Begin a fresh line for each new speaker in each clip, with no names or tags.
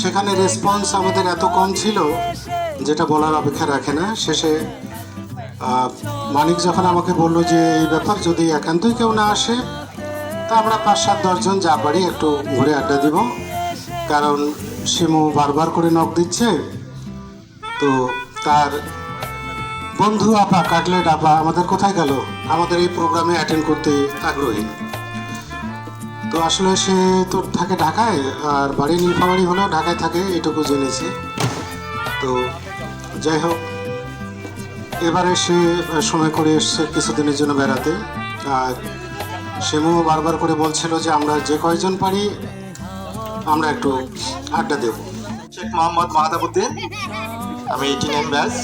সেখানে রেসপন্স আমাদের এত কম ছিল, যেটা বলার অপেক্ষা রাখে না। শেষে মানিক যখন আমাকে বলল যে, এই ব্যাপার যদি একান্তই কেউ না আসে, তা আমরা পাঁচ সাত দশজন যা পারি একটু ঘুরে আড্ডা দিব। কারণ শিমু বারবার করে নখ দিচ্ছে। তো তার বন্ধু আপা কাটলেট আপা আমাদের কোথায় গেল? আমাদের এই প্রোগ্রামে অ্যাটেন্ড করতে আগ্রহী। তো আসলে সে তো থাকে ঢাকায়, আর বাড়ি নীলফামারি হলেও ঢাকায় থাকে, এটুকু জেনেছি। তো যাই হোক, এবারে সে সময় করে এসছে কিছুদিনের জন্য বেড়াতে। আর সেমু বারবার করে বলছিল যে আমরা যে কয়জন পারি, আমরা একটু আড্ডা দেব।
শেখ মোহাম্মদ মাহাতাবুদ্দিন। আমি এইটি নাইন ব্যাস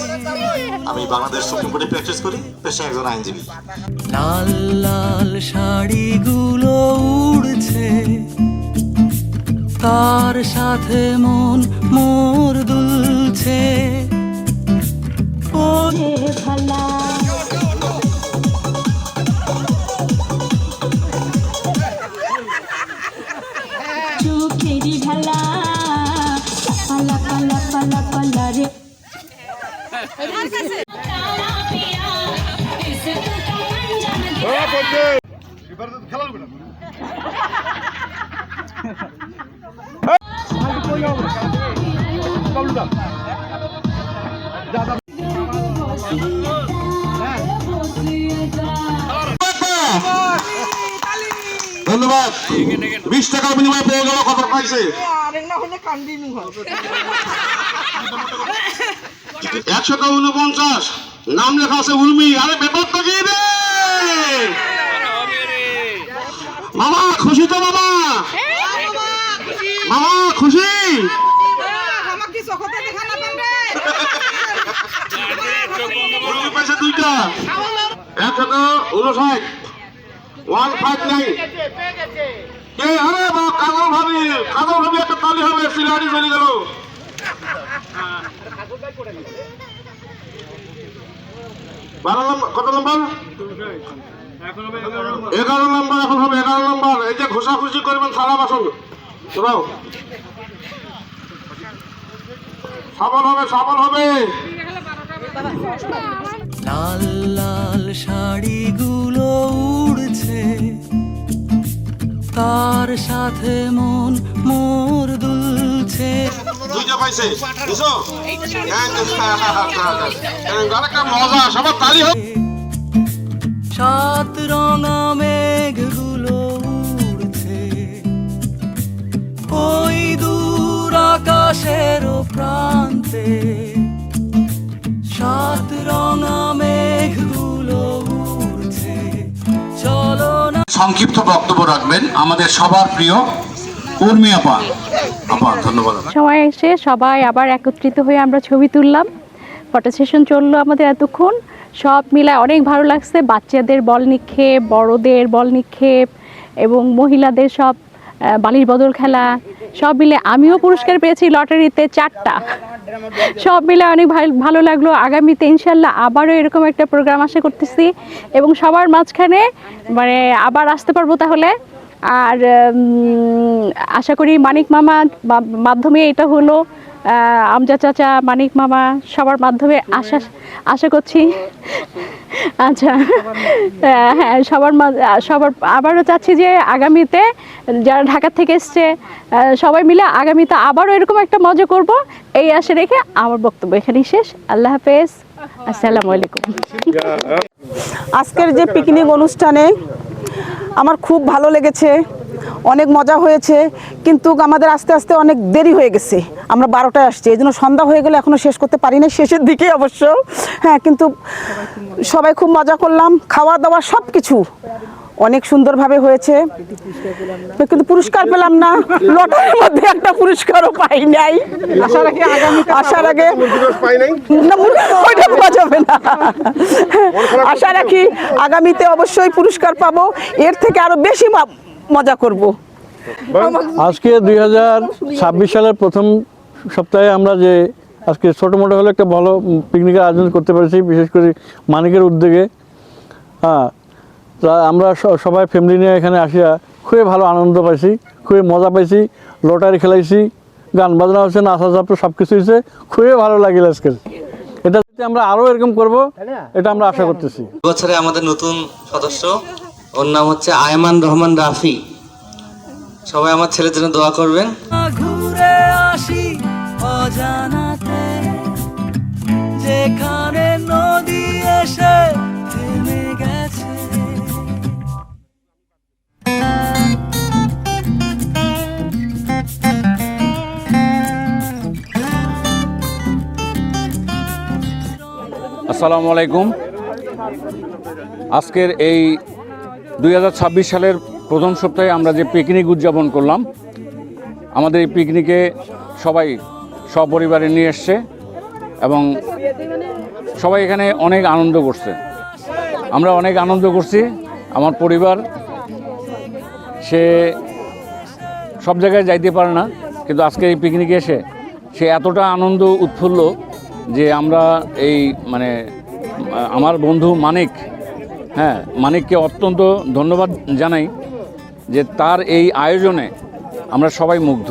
আমি বাংলাদেশ সুপ্রিম কোর্টে প্র্যাকটিস করি, পেশায় একজন আইনজীবী।
লাল লাল শাড়িগুলো উড়ছে। তার সাথে মন মোর দুলছে? ও
ভালা।
ধন্যবাদ। বিশ টাকার বিনিময়ে পেয়ে গেল কত পাইছে? একশো উনপঞ্চাশ নাম লেখা আছে উর্মি, আরে ব্যাপারটা কি রে মামা, খুশি তো মামা? মামা, খুশি? দুইটা। একশো উনষাট। One five nine. কে আরে বা ভাবি কাজল ভাবি একটা তালি হবে সিলাড়ি চলে গেল। বারো নম্বর কত নম্বর? এগারো নম্বর এখন হবে এগারো নম্বর। এই যে ঘোষাঘুষি করবেন থালা বাসন। শোনাও। সফল হবে সফল হবে।
লাল লাল শাড়িগুলো উড়ছে। তার সাথে মন মোর
মজা সবার তালি হোক।
সাত রঙা মেঘগুলো উড়ছে। ওই দূর আকাশের প্রান্তে সাত রঙা মেঘগুলো উড়ছে। চলো না।
সংক্ষিপ্ত বক্তব্য রাখবেন আমাদের সবার প্রিয় উর্মি আপা? আপা, ধন্যবাদ
সময় এসে সবাই আবার একত্রিত হয়ে আমরা ছবি তুললাম। ফটো সেশন চলল আমাদের এতক্ষণ। সব মিলায় অনেক ভালো লাগছে। বাচ্চাদের বল নিক্ষেপ, বড়দের বল নিক্ষেপ এবং মহিলাদের সব বালির বদল খেলা। সব মিলে আমিও পুরস্কার পেয়েছি লটারিতে চারটা। সব মিলে অনেক ভালো লাগল। আগামীতে ইনশাল্লাহ আবারও এরকম একটা প্রোগ্রাম আশা করতেছি। এবং সবার মাঝখানে মানে আবার আসতে পারব তাহলে। আর আশা করি মানিক মামা মাধ্যমে এটা হলো আমজা চাচা, মানিক মামা সবার মাধ্যমে আশা আশা করছি আচ্ছা হ্যাঁ সবার সবার, আবারও চাচ্ছি যে আগামীতে যারা ঢাকা থেকে এসছে সবাই মিলে আগামীতে আবারও এরকম একটা মজা করব, এই আশা রেখে আমার বক্তব্য এখানেই শেষ। আল্লাহ হাফেজ। আসসালামু আলাইকুম।
আজকের যে পিকনিক অনুষ্ঠানে আমার খুব ভালো লেগেছে, অনেক মজা হয়েছে, কিন্তু আমাদের আস্তে আস্তে অনেক দেরি হয়ে গেছে। আমরা বারোটায় আসছি, এই জন্য সন্ধ্যা হয়ে গেলে এখনও শেষ করতে পারি না শেষের দিকে অবশ্য। হ্যাঁ কিন্তু সবাই খুব মজা করলাম, খাওয়া দাওয়া সব কিছু অনেক সুন্দরভাবে হয়েছে। কিন্তু পুরস্কার পেলাম না। লটারির মধ্যে একটা পুরস্কারও পাই নাই। আসার আগে আসার আগে না মুরগি ওইটা পাওয়া যাবে না। আশা রাখি আগামীতে অবশ্যই পুরস্কার পাবো। এর থেকে আরও বেশি মা- মজা করব।
আজকে দুই হাজার ছাব্বিশ সালের প্রথম সপ্তাহে আমরা যে আজকে ছোটো মোটো হলে একটা ভালো পিকনিকের আয়োজন করতে পেরেছি বিশেষ করে মানিকের উদ্যোগে। হ্যাঁ তা আমরা সবাই ফ্যামিলি নিয়ে এখানে আসিয়া খুবই ভালো আনন্দ পাইছি খুবই মজা পাইছি লটারি খেলাইছি গান বাজনা হচ্ছে নাচা চাপ সব কিছু হয়েছে খুবই ভালো লাগিল আজকে এটা যদি আমরা আরও এরকম করব এটা আমরা আশা করতেছি।
বছরে আমাদের নতুন সদস্য ওর নাম হচ্ছে আয়মান রহমান রাফি। সবাই আমার ছেলের জন্য দোয়া করবেন।
ঘুরে আসি অজানাতে যেখানে
আসসালামু আলাইকুম। আজকের এই দুই হাজার ছাব্বিশ সালের প্রথম সপ্তাহে আমরা যে পিকনিক উদযাপন করলাম, আমাদের এই পিকনিকে সবাই সপরিবারে নিয়ে এসছে এবং সবাই এখানে অনেক আনন্দ করছে। আমরা অনেক আনন্দ করছি, আমার পরিবার, সে সব জায়গায় যাইতে পারে না, কিন্তু আজকে এই পিকনিকে এসে সে এতটা আনন্দ, উৎফুল্ল যে আমরা এই মানে আমার বন্ধু মানিক হ্যাঁ মানিককে অত্যন্ত ধন্যবাদ জানাই যে তার এই আয়োজনে আমরা সবাই মুগ্ধ।